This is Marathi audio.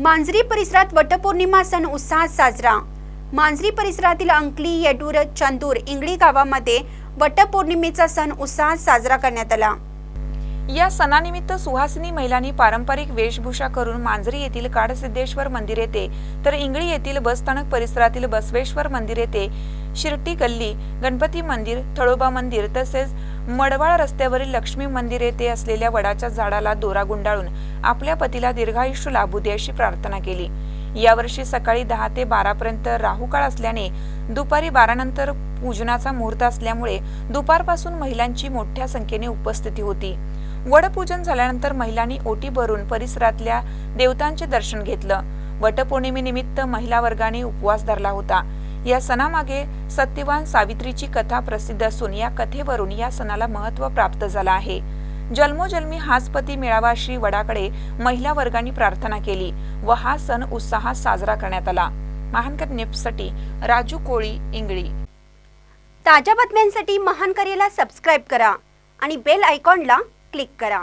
मांजरी परिसरात वटपौर्णिमा सण उत्साहात साजरा. मांजरी परिसरातील अंकली येडूर चंदूर इंगळी गावामध्ये वटपौर्णिमेचा सण उत्साहात साजरा करण्यात आला. या सणानिमित्त सुहासिनी महिलांनी पारंपरिक वेशभूषा करून मांजरी येथील काडसिद्धेश्वर मंदिर येथे तर इंगळी येथील बसस्थानक परिसरातील बसवेश्वर मंदिर येथे शिर्टी गल्ली गणपती मंदिर थळोबा मंदिर तसेच मडवाळ रस्त्यावरील लक्ष्मी मंदिर येथे असलेल्या वडाच्या झाडाला दोरा गुंडाळून आपल्या पतीला दीर्घायुष्य लाभू दे अशी प्रार्थना केली. यावर्षी सकाळी दहा ते बारा पर्यंत राहू काळ असल्याने दुपारी बारा नंतर पूजनाचा मुहूर्त असल्यामुळे दुपारपासून महिलांची मोठ्या संख्येने उपस्थिती होती. वडपूजन झाल्यानंतर महिलांनी ओटी भरून परिसरातल्या देवतांचे दर्शन घेतलं. वटपौर्णिमेनिमित्त महिला वर्गाने उपवास धरला होता. या सणामागे सत्यवान सावित्रीची कथा प्रसिद्ध असून या कथेवरून या सणाला महत्त्व प्राप्त झालं आहे. जन्मोजन्मी हाच पती मिळावा श्री वडाकडे महिला वर्गाने प्रार्थना केली व हा सण उत्साहात साजरा करण्यात आला. महानकर निप्ससाठी राजू कोळी इंगळी. ताज्या बातम्यांसाठी महान करेला सबस्क्राईब करा आणि बेल आयकॉनला क्लिक करा.